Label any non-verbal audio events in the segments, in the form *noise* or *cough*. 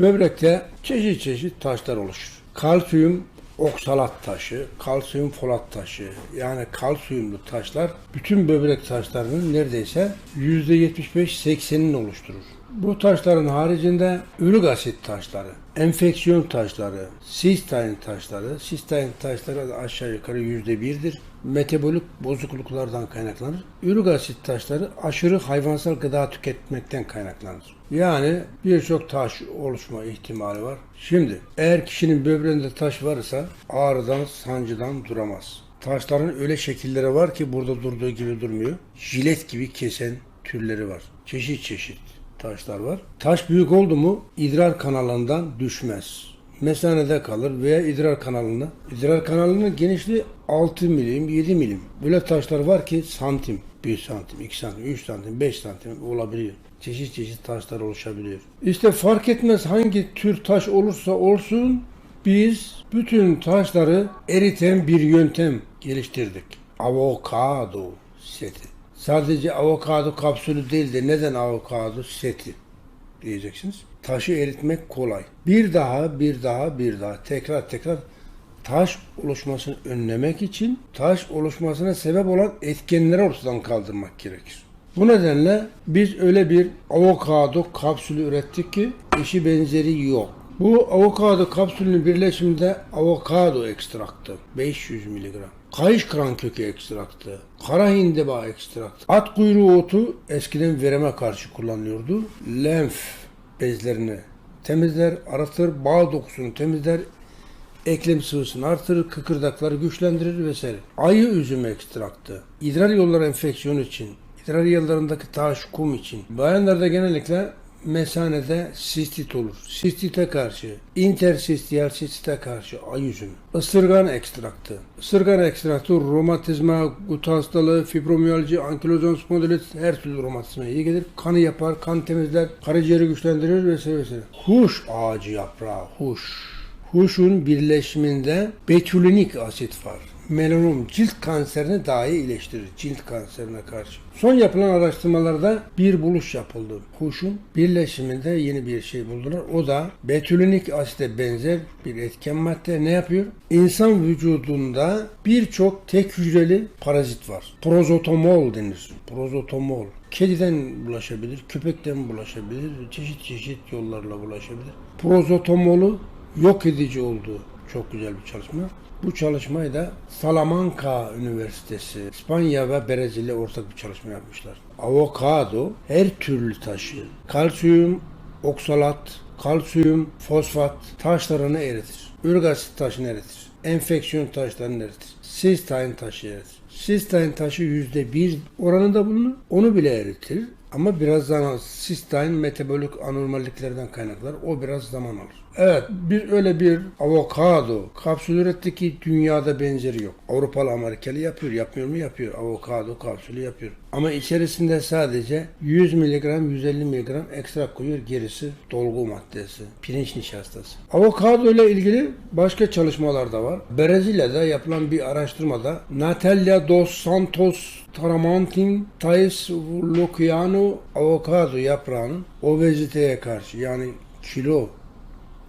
Böbrekte çeşit çeşit taşlar oluşur. Kalsiyum oksalat taşı, kalsiyum folat taşı yani kalsiyumlu taşlar bütün böbrek taşlarının neredeyse %75-80'ini oluşturur. Bu taşların haricinde ürük asit taşları, enfeksiyon taşları, sistein taşları, sistein taşları da aşağı yukarı %1'dir. Metabolik bozukluklardan kaynaklanır. Ürük asit taşları aşırı hayvansal gıda tüketmekten kaynaklanır. Yani birçok taş oluşma ihtimali var. Şimdi eğer kişinin böbreğinde taş varsa ağrıdan, sancıdan duramaz. Taşların öyle şekilleri var ki burada durduğu gibi durmuyor. Jilet gibi kesen türleri var. Çeşit çeşit taşlar var. Taş büyük oldu mu idrar kanalından düşmez. Mesanede kalır veya idrar kanalına. İdrar kanalının genişliği 6 milim, 7 milim. Böyle taşlar var ki santim. 1 santim, 2 santim, 3 santim, 5 santim olabiliyor. Çeşit çeşit taşlar oluşabiliyor. İşte fark etmez hangi tür taş olursa olsun biz bütün taşları eriten bir yöntem geliştirdik. Avokado seti. Sadece avokado kapsülü değil de neden avokado seti diyeceksiniz. Taşı eritmek kolay. Bir daha, bir daha, bir daha tekrar tekrar taş oluşmasını önlemek için taş oluşmasına sebep olan etkenleri ortadan kaldırmak gerekir. Bu nedenle biz öyle bir avokado kapsülü ürettik ki eşi benzeri yok. Bu avokado kapsülünün birleşiminde avokado ekstraktı 500 mg. Kayış kıran kökü ekstraktı, kara hindiba ekstraktı, at kuyruğu otu eskiden vereme karşı kullanılıyordu. Lenf bezlerini temizler, aratır, bağ dokusunu temizler, eklem sıvısını artırır, kıkırdakları güçlendirir vesaire. Ayı üzümü ekstraktı, idrar yolları enfeksiyonu için, idrar yollarındaki taş, kum için. Bayanlarda genellikle mesanede sistit olur. Sistite karşı, intersistiyal sistite karşı ay üzümü. Isırgan ekstraktı. Isırgan ekstraktı romatizma, gut hastalığı, fibromiyalji, ankilozan spondilit her türlü romatizmaya iyi gelir. Kanı yapar, kan temizler, karaciğeri güçlendirir vesaire vesaire. Huş ağacı yaprağı, huş. Huşun birleşiminde betülinik asit var. Melanom cilt kanserini dahi iyileştirir cilt kanserine karşı. Son yapılan araştırmalarda bir buluş yapıldı. Huşun birleşiminde yeni bir şey buldular. O da betülinik asite benzer bir etken madde ne yapıyor? İnsan vücudunda birçok tek hücreli parazit var. Prozotomol denir. Prozotomol. Kediden bulaşabilir, köpekten bulaşabilir, çeşit çeşit yollarla bulaşabilir. Prozotomolu yok edici olduğu çok güzel bir çalışma. Bu çalışmayı da Salamanca Üniversitesi, İspanya ve Brezilya ortak bir çalışma yapmışlar. Avokado her türlü taşı, kalsiyum, oksalat, kalsiyum, fosfat taşlarını eritir. Ürük asit taşını eritir. Enfeksiyon taşlarını eritir. Sistein taşı eritir. Sistein taşı yüzde bir oranında bulunur. Onu bile eritir. Ama biraz zaman sistein metabolik anormalliklerden kaynaklar. O biraz zaman alır. Evet, bir öyle bir avokado kapsül üretti ki dünyada benzeri yok. Avrupalı Amerikalı yapıyor, yapmıyor mu? Yapıyor. Avokado kapsülü yapıyor. Ama içerisinde sadece 100 mg, 150 mg ekstrak koyuyor. Gerisi dolgu maddesi, pirinç nişastası. Avokado ile ilgili başka çalışmalar da var. Brezilya'da yapılan bir araştırmada Natalia dos Santos Tramontin Thais Luciano avokado yaprağının obeziteye karşı yani kilo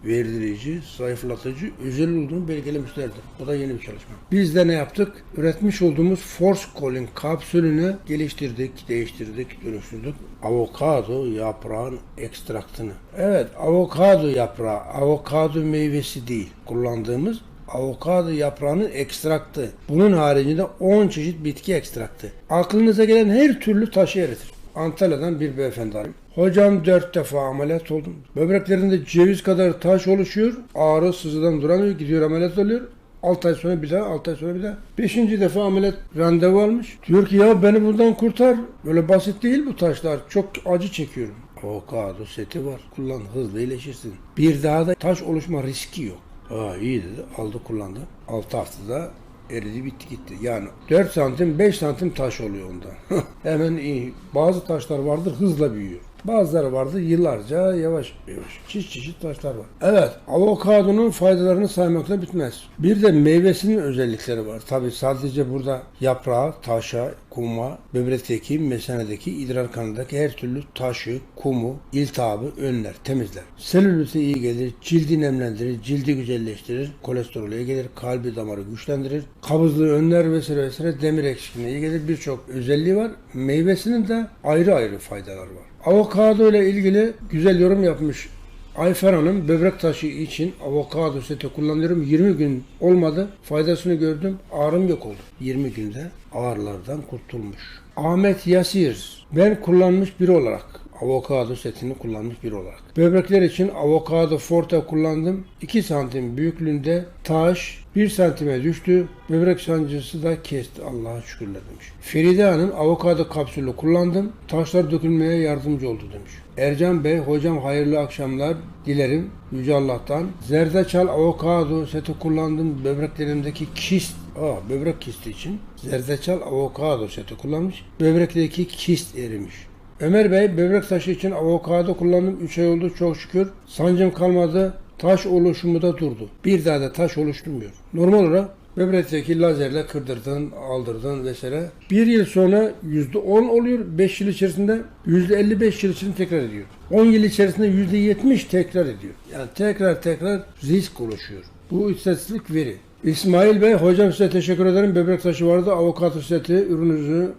verdirici, zayıflatıcı özel olduğunu belgelemişlerdir. Bu da yeni bir çalışma. Biz de ne yaptık? Üretmiş olduğumuz Force Calling kapsülünü geliştirdik, değiştirdik, dönüştürdük. Avokado yaprağın ekstraktını. Evet, avokado yaprağı, avokado meyvesi değil. Kullandığımız avokado yaprağının ekstraktı. Bunun haricinde 10 çeşit bitki ekstraktı. Aklınıza gelen her türlü taşı eritir. Antalya'dan bir beyefendi arayayım. Hocam dört defa ameliyat oldum. Böbreklerinde ceviz kadar taş oluşuyor. Ağrı sızıdan duramıyor. Gidiyor ameliyat oluyor. 6 ay sonra bir daha, 6 ay sonra bir daha. Beşinci defa ameliyat randevu almış. Diyor ki ya beni buradan kurtar. Böyle basit değil bu taşlar. Çok acı çekiyorum. Avokado seti var. Kullan hızlı iyileşirsin. Bir daha da taş oluşma riski yok. Aa iyi dedi. Aldı kullandı. 6 haftada eridi bitti gitti. Yani 4 santim 5 santim taş oluyor ondan. *laughs* Hemen iyi. Bazı taşlar vardır hızla büyüyor. Bazıları vardı yıllarca yavaş yavaş çeşit çeşit taşlar var. Evet avokadonun faydalarını saymakla bitmez. Bir de meyvesinin özellikleri var. Tabi sadece burada yaprağı, taşa, kuma, böbrekteki, mesanedeki, idrar kanındaki her türlü taşı, kumu, iltihabı önler, temizler. Selülite iyi gelir, cildi nemlendirir, cildi güzelleştirir, kolesterolü iyi gelir, kalbi damarı güçlendirir, kabızlığı önler vesaire vesaire demir eksikliğine iyi gelir. Birçok özelliği var. Meyvesinin de ayrı ayrı faydaları var. Avokado ile ilgili güzel yorum yapmış Ayfer Hanım böbrek taşı için avokado seti kullanıyorum. 20 gün olmadı. Faydasını gördüm. Ağrım yok oldu. 20 günde ağrılardan kurtulmuş. Ahmet Yasir. Ben kullanmış biri olarak avokado setini kullanmış biri olarak. Böbrekler için avokado forte kullandım. 2 santim büyüklüğünde taş 1 santime düştü. Böbrek sancısı da kesti. Allah'a şükürler demiş. Feride Hanım avokado kapsülü kullandım. Taşlar dökülmeye yardımcı oldu demiş. Ercan Bey hocam hayırlı akşamlar dilerim Yüce Allah'tan. Zerdeçal avokado seti kullandım. Böbreklerimdeki kist Aa, böbrek kisti için zerdeçal avokado seti kullanmış. Böbrekteki kist erimiş. Ömer Bey böbrek taşı için avokado kullandım. 3 ay oldu çok şükür. Sancım kalmadı. Taş oluşumu da durdu. Bir daha da taş oluşturmuyor. Normal olarak böbrekteki lazerle kırdırdın, aldırdın vesaire. Bir yıl sonra %10 oluyor. 5 yıl içerisinde %55 yıl içinde tekrar ediyor. 10 yıl içerisinde %70 tekrar ediyor. Yani tekrar tekrar risk oluşuyor. Bu istatistik veri. İsmail Bey, hocam size teşekkür ederim. Böbrek taşı vardı. Avokado seti ürününüzü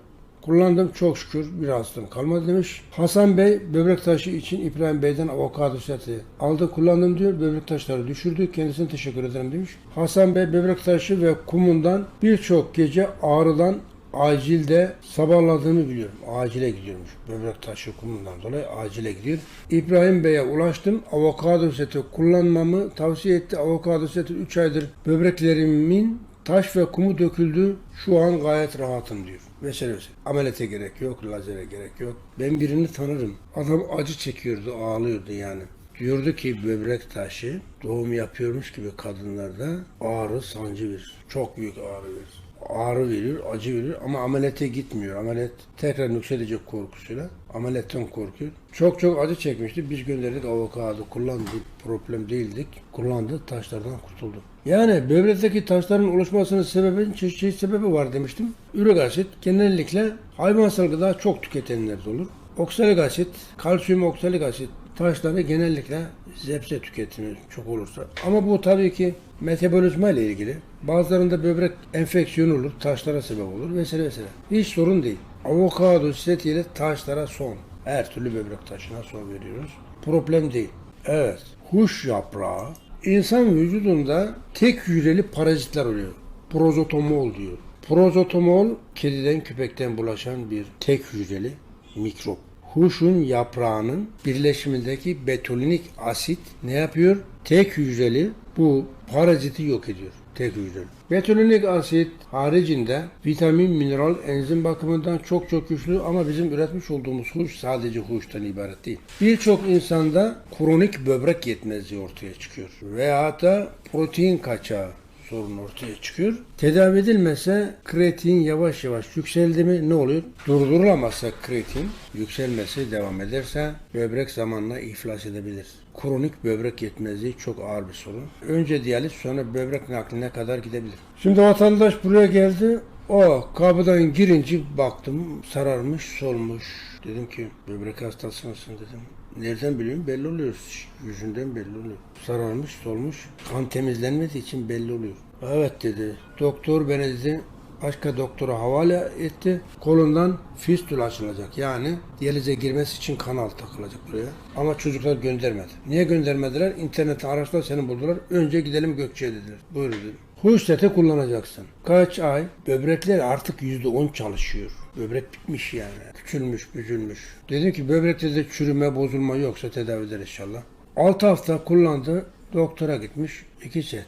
kullandım. Çok şükür bir hastalığım kalmadı demiş. Hasan Bey, böbrek taşı için İbrahim Bey'den avokado seti aldı. Kullandım diyor. Böbrek taşları düşürdü. Kendisine teşekkür ederim demiş. Hasan Bey, böbrek taşı ve kumundan birçok gece ağrıdan acilde sabahladığını biliyorum. Acile gidiyormuş. Böbrek taşı kumundan dolayı acile gidiyor. İbrahim Bey'e ulaştım. Avokado seti kullanmamı tavsiye etti. Avokado seti 3 aydır böbreklerimin taş ve kumu döküldü. Şu an gayet rahatım diyor. Vesaire vesaire. Ameliyata gerek yok, lazere gerek yok. Ben birini tanırım. Adam acı çekiyordu, ağlıyordu yani. Diyordu ki böbrek taşı doğum yapıyormuş gibi kadınlarda ağrı, sancı verir. Çok büyük ağrı verir ağrı veriyor, acı veriyor ama ameliyata gitmiyor. Ameliyat tekrar yükselecek korkusuyla. Ameliyattan korkuyor. Çok çok acı çekmişti. Biz gönderdik avokado kullandık. Problem değildik. Kullandı. Taşlardan kurtuldu. Yani böbrekteki taşların oluşmasının sebebi çeşit çeşit sebebi var demiştim. Ürik asit genellikle hayvansal gıda çok tüketenlerde olur. Oksalik asit, kalsiyum oksalik asit taşları genellikle zepse tüketimi çok olursa. Ama bu tabii ki metabolizma ile ilgili. Bazılarında böbrek enfeksiyonu olur, taşlara sebep olur vesaire vesaire. Hiç sorun değil. Avokado setiyle taşlara son. Her türlü böbrek taşına son veriyoruz. Problem değil. Evet. Huş yaprağı insan vücudunda tek hücreli parazitler oluyor. Prozotomol diyor. Prozotomol kediden köpekten bulaşan bir tek hücreli mikrop. Huşun yaprağının birleşimindeki betolinik asit ne yapıyor? Tek hücreli bu paraziti yok ediyor. Tek hücreli. Asit haricinde vitamin, mineral, enzim bakımından çok çok güçlü ama bizim üretmiş olduğumuz huş sadece huştan ibaret değil. Birçok insanda kronik böbrek yetmezliği ortaya çıkıyor. Veya da protein kaçağı sorun ortaya çıkıyor. Tedavi edilmezse kreatin yavaş yavaş yükseldi mi ne oluyor? Durdurulamazsa kreatin yükselmesi devam ederse böbrek zamanla iflas edebilir. Kronik böbrek yetmezliği çok ağır bir sorun. Önce diyaliz sonra böbrek nakline kadar gidebilir. Şimdi vatandaş buraya geldi. O kapıdan girince baktım sararmış solmuş. Dedim ki böbrek hastası mısın dedim. Nereden biliyorum belli oluyor. Yüzünden belli oluyor. Sararmış solmuş. Kan temizlenmediği için belli oluyor. Evet dedi. Doktor beni dedi başka doktora havale etti. Kolundan fistül açılacak. Yani diyalize girmesi için kanal takılacak buraya. Ama çocuklar göndermedi. Niye göndermediler? İnternette araçlar seni buldular. Önce gidelim Gökçe'ye dediler. Buyur dedim. Huş seti kullanacaksın. Kaç ay? Böbrekler artık %10 çalışıyor. Böbrek bitmiş yani. Küçülmüş, büzülmüş. Dedim ki böbrekte de çürüme, bozulma yoksa tedavi eder inşallah. 6 hafta kullandı. Doktora gitmiş. 2 set.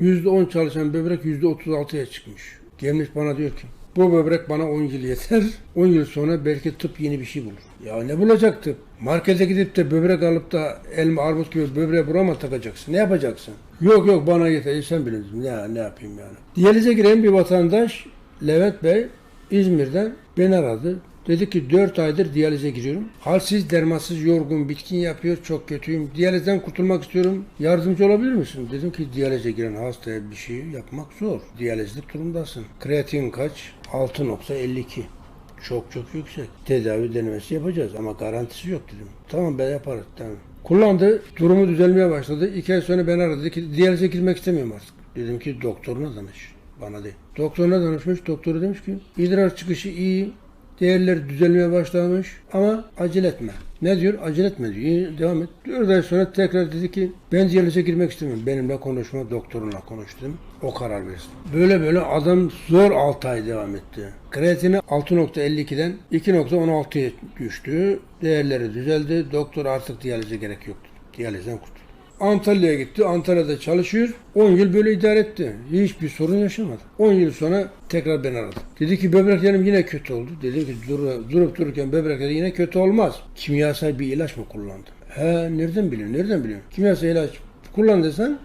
%10 çalışan böbrek %36'ya çıkmış. Gelmiş bana diyor ki bu böbrek bana 10 yıl yeter. 10 yıl sonra belki tıp yeni bir şey bulur. Ya ne bulacak tıp? Markete gidip de böbrek alıp da elma armut gibi böbreğe burama takacaksın. Ne yapacaksın? Yok yok bana yeter. E sen bilirsin. Ne, ne yapayım yani. Diyalize giren bir vatandaş Levent Bey İzmir'den beni aradı. Dedi ki 4 aydır diyalize giriyorum. Halsiz, dermansız, yorgun, bitkin yapıyor. Çok kötüyüm. Diyalizden kurtulmak istiyorum. Yardımcı olabilir misin? Dedim ki diyalize giren hastaya bir şey yapmak zor. Diyalizlik durumdasın. Kreatin kaç? 6.52. Çok çok yüksek. Tedavi denemesi yapacağız ama garantisi yok dedim. Tamam ben yaparız. Tamam. Kullandı. Durumu düzelmeye başladı. İki ay sonra beni aradı. Dedi ki diyalize girmek istemiyorum artık. Dedim ki doktoruna danış. Bana değil. Doktoruna danışmış. Doktoru demiş ki idrar çıkışı iyi. Değerler düzelmeye başlamış ama acele etme. Ne diyor? Acele etme diyor. İyi, devam et. Dört ay sonra tekrar dedi ki ben diyalize girmek istemiyorum. Benimle konuşma, doktorunla konuştum. O karar versin. Böyle böyle adam zor 6 ay devam etti. Kreatini 6.52'den 2.16'ya düştü. Değerleri düzeldi. Doktor artık diyalize gerek yoktu. Diyalizden kurtuldu. Antalya'ya gitti. Antalya'da çalışıyor. 10 yıl böyle idare etti. Hiçbir sorun yaşamadı. 10 yıl sonra tekrar beni aradı. Dedi ki böbreklerim yine kötü oldu. Dedim ki dur, durup dururken böbrekleri yine kötü olmaz. Kimyasal bir ilaç mı kullandım? He nereden biliyorsun? Nereden biliyorsun? Kimyasal ilaç kullan desen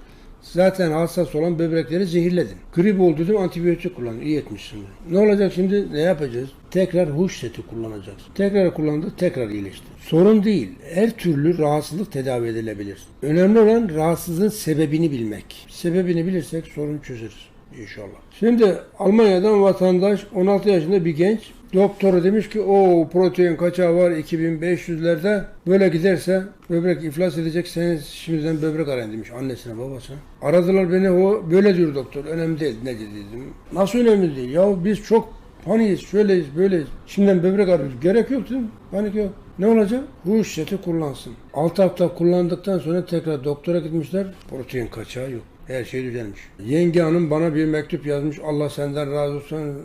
Zaten hassas olan böbrekleri zehirledin. Grip oldu dedim antibiyotik kullan. İyi etmişsin. Ne olacak şimdi? Ne yapacağız? Tekrar huş seti kullanacaksın. Tekrar kullandı, tekrar iyileşti. Sorun değil. Her türlü rahatsızlık tedavi edilebilir. Önemli olan rahatsızlığın sebebini bilmek. Sebebini bilirsek sorunu çözeriz. İnşallah. Şimdi Almanya'dan vatandaş 16 yaşında bir genç doktoru demiş ki o protein kaçağı var 2500'lerde böyle giderse böbrek iflas edecek senin şimdiden böbrek arayın demiş annesine babasına. Aradılar beni o böyle diyor doktor önemli değil ne dedim. Nasıl önemli değil ya biz çok paniyiz şöyleyiz böyleyiz şimdiden böbrek arıyoruz gerek yok dedim panik yok. Ne olacak? Bu işleti kullansın. 6 hafta kullandıktan sonra tekrar doktora gitmişler. Protein kaçağı yok. Her şey düzelmiş. Yenge hanım bana bir mektup yazmış. Allah senden razı olsun.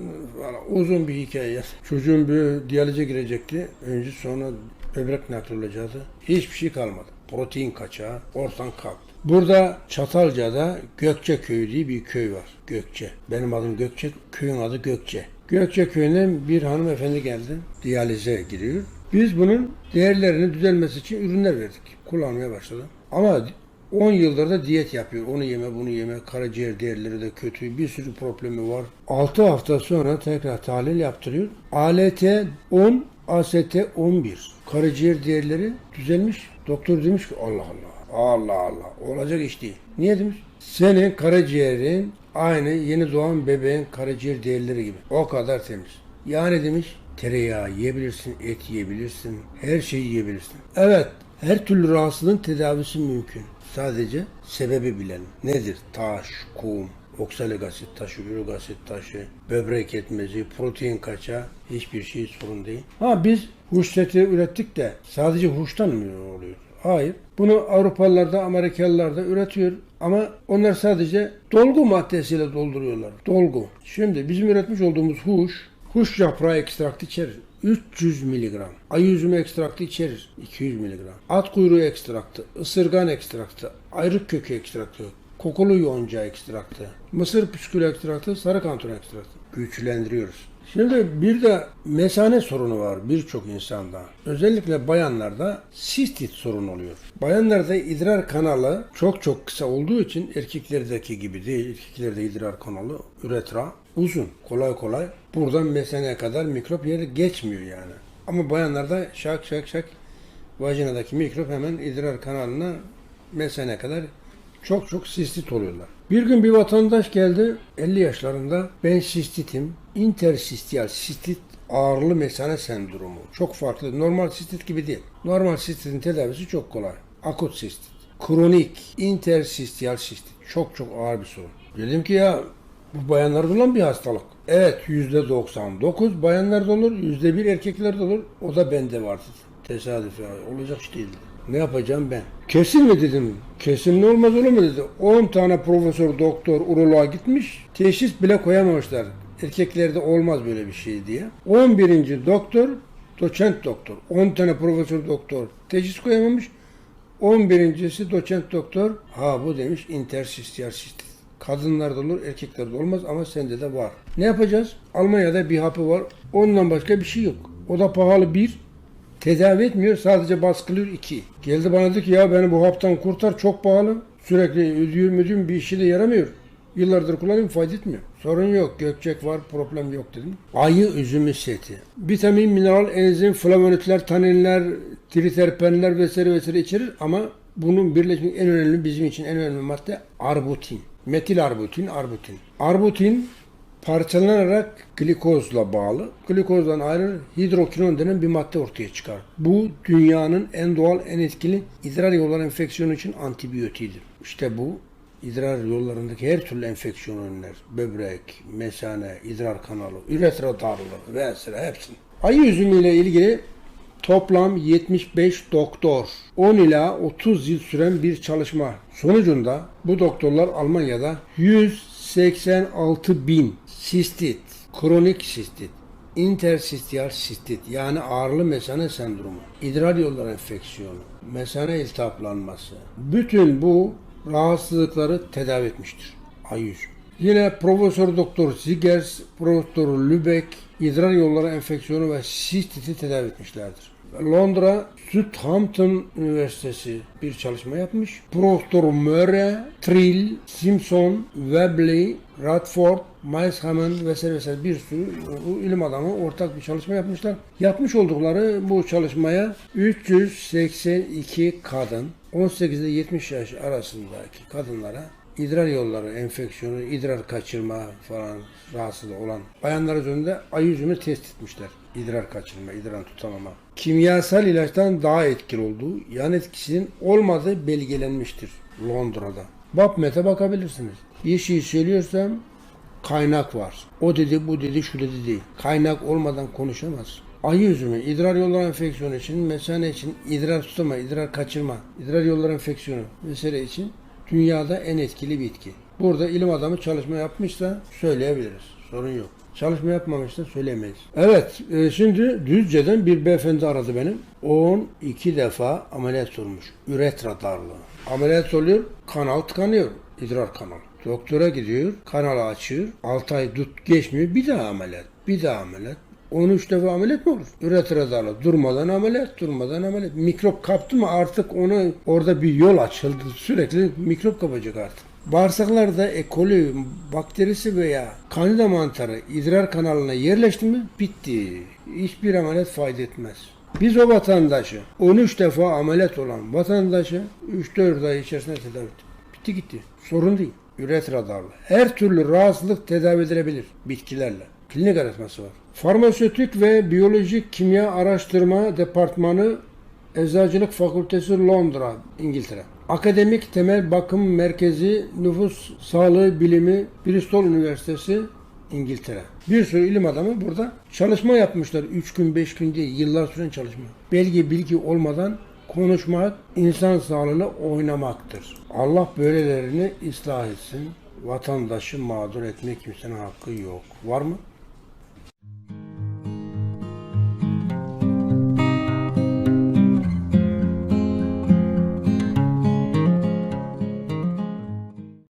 Uzun bir hikaye. Çocuğum bir diyalize girecekti. Önce sonra böbrek nakli olacaktı. Hiçbir şey kalmadı. Protein kaçağı ortadan kalktı. Burada Çatalca'da Gökçe Köyü diye bir köy var. Gökçe. Benim adım Gökçe, köyün adı Gökçe. Gökçe köyünden bir hanımefendi geldi. Diyalize giriyor. Biz bunun değerlerinin düzelmesi için ürünler verdik. Kullanmaya başladı. Ama 10 yıldır da diyet yapıyor. Onu yeme, bunu yeme. Karaciğer değerleri de kötü. Bir sürü problemi var. 6 hafta sonra tekrar tahlil yaptırıyor. ALT 10, AST 11. Karaciğer değerleri düzelmiş. Doktor demiş ki Allah Allah. Allah Allah. Olacak iş değil. Niye demiş? Senin karaciğerin aynı yeni doğan bebeğin karaciğer değerleri gibi. O kadar temiz. Yani demiş tereyağı yiyebilirsin, et yiyebilirsin, her şeyi yiyebilirsin. Evet, her türlü rahatsızlığın tedavisi mümkün. Sadece sebebi bilelim. Nedir? Taş, kum, oksalik asit taşı, ürik asit taşı, böbrek yetmezi, protein kaçağı hiçbir şey sorun değil. Ha biz huş seti ürettik de sadece huştan mı oluyor? Hayır. Bunu Avrupalılar da Amerikalılar da üretiyor. Ama onlar sadece dolgu maddesiyle dolduruyorlar. Dolgu. Şimdi bizim üretmiş olduğumuz huş, huş yaprağı ekstraktı içerir. 300 miligram. Ay üzümü ekstraktı içerir. 200 miligram. At kuyruğu ekstraktı, ısırgan ekstraktı, ayrık kökü ekstraktı, kokulu yonca ekstraktı, mısır püskülü ekstraktı, sarı kanton ekstraktı. Güçlendiriyoruz. Şimdi bir de mesane sorunu var birçok insanda. Özellikle bayanlarda sistit sorun oluyor. Bayanlarda idrar kanalı çok çok kısa olduğu için erkeklerdeki gibi değil. Erkeklerde idrar kanalı üretra uzun. Kolay kolay buradan mesaneye kadar mikrop yeri geçmiyor yani. Ama bayanlarda şak şak şak vajinadaki mikrop hemen idrar kanalına mesene kadar çok çok sistit oluyorlar. Bir gün bir vatandaş geldi 50 yaşlarında ben sistitim. Intersistiyal sistit ağırlı mesane sendromu. Çok farklı. Normal sistit gibi değil. Normal sistitin tedavisi çok kolay. Akut sistit. Kronik intersistiyal sistit. Çok çok ağır bir sorun. Dedim ki ya bu bayanlarda olan bir hastalık. Evet %99 bayanlarda olur, %1 erkeklerde olur. O da bende var. Tesadüf. Olacak iş değil. Ne yapacağım ben? Kesin mi dedim. Kesin ne olmaz olur mu dedi. 10 tane profesör, doktor, uroloğa gitmiş. Teşhis bile koyamamışlar. Erkeklerde olmaz böyle bir şey diye. 11. doktor, doçent doktor. 10 tane profesör doktor teşhis koyamamış. 11.si doçent doktor. Ha bu demiş intersistiyal sistit. Kadınlarda olur, erkeklerde olmaz ama sende de var. Ne yapacağız? Almanya'da bir hapı var. Ondan başka bir şey yok. O da pahalı bir. Tedavi etmiyor sadece baskılıyor iki. Geldi bana dedi ki ya beni bu haptan kurtar çok pahalı. Sürekli ödüyorum ödüyorum bir işi de yaramıyor. Yıllardır kullanıyorum fayda etmiyor. Sorun yok. Gökçek var problem yok dedim. Ayı üzümü seti. Vitamin, mineral, enzim, flavonoidler, taninler, triterpenler vesaire vesaire içerir ama bunun birleşimi en önemli bizim için en önemli madde arbutin. Metil arbutin, arbutin. Arbutin parçalanarak glikozla bağlı. Glikozdan ayrı hidrokinon denen bir madde ortaya çıkar. Bu dünyanın en doğal, en etkili idrar yolları enfeksiyonu için antibiyotiğidir. İşte bu idrar yollarındaki her türlü enfeksiyon önler. Böbrek, mesane, idrar kanalı, üretra darlığı vesaire hepsini. Ayı üzümüyle ilgili Toplam 75 doktor, 10 ila 30 yıl süren bir çalışma sonucunda bu doktorlar Almanya'da 186 bin sistit, kronik sistit, intersistiyal sistit yani ağırlı mesane sendromu, idrar yolları enfeksiyonu, mesane iltihaplanması, bütün bu rahatsızlıkları tedavi etmiştir. Ayüz. Yine Profesör Doktor Ziggers, Profesör Lübeck idrar yolları enfeksiyonu ve sistiti tedavi etmişlerdir. Londra Southampton Üniversitesi bir çalışma yapmış. Profesör Murray, Trill, Simpson, Webley, Radford, Miles Hammond vesaire vesaire bir sürü ilim adamı ortak bir çalışma yapmışlar. Yapmış oldukları bu çalışmaya 382 kadın 18 ile 70 yaş arasındaki kadınlara idrar yolları enfeksiyonu, idrar kaçırma falan rahatsızlığı olan bayanlar üzerinde ayı üzümü test etmişler. İdrar kaçırma, idrar tutamama. Kimyasal ilaçtan daha etkili olduğu, yan etkisinin olmadığı belgelenmiştir Londra'da. PubMed'e bakabilirsiniz. Bir şey söylüyorsam kaynak var. O dedi, bu dedi, şu dedi değil. Kaynak olmadan konuşamaz. Ayı üzümü, idrar yolları enfeksiyonu için, mesane için, idrar tutama, idrar kaçırma, idrar yolları enfeksiyonu vesaire için dünyada en etkili bitki. Burada ilim adamı çalışma yapmışsa söyleyebiliriz. Sorun yok. Çalışma yapmamışsa söyleyemeyiz. Evet, e, şimdi Düzce'den bir beyefendi aradı benim. 12 defa ameliyat olmuş. Üretra darlığı. Ameliyat oluyor, kanal tıkanıyor. idrar kanalı. Doktora gidiyor, kanalı açıyor. 6 ay tut geçmiyor, bir daha ameliyat. Bir daha ameliyat. 13 defa ameliyat mı olur? Üretra darlığı. Durmadan ameliyat, durmadan ameliyat. Mikrop kaptı mı artık ona orada bir yol açıldı. Sürekli mikrop kapacak artık. Bağırsaklarda E. bakterisi veya kandida mantarı idrar kanalına yerleşti mi bitti. Hiçbir ameliyat fayda etmez. Biz o vatandaşı 13 defa ameliyat olan vatandaşı 3-4 ay içerisinde tedavi ettik. Bitti gitti. Sorun değil. Darlığı. Her türlü rahatsızlık tedavi edilebilir bitkilerle. Klinik aratması var. Farmasötik ve Biyolojik Kimya Araştırma Departmanı Eczacılık Fakültesi Londra, İngiltere. Akademik Temel Bakım Merkezi Nüfus Sağlığı Bilimi Bristol Üniversitesi İngiltere. Bir sürü ilim adamı burada çalışma yapmışlar. 3 gün 5 gün değil yıllar süren çalışma. Belge bilgi olmadan konuşmak insan sağlığıyla oynamaktır. Allah böylelerini ıslah etsin. Vatandaşı mağdur etmek kimsenin hakkı yok. Var mı?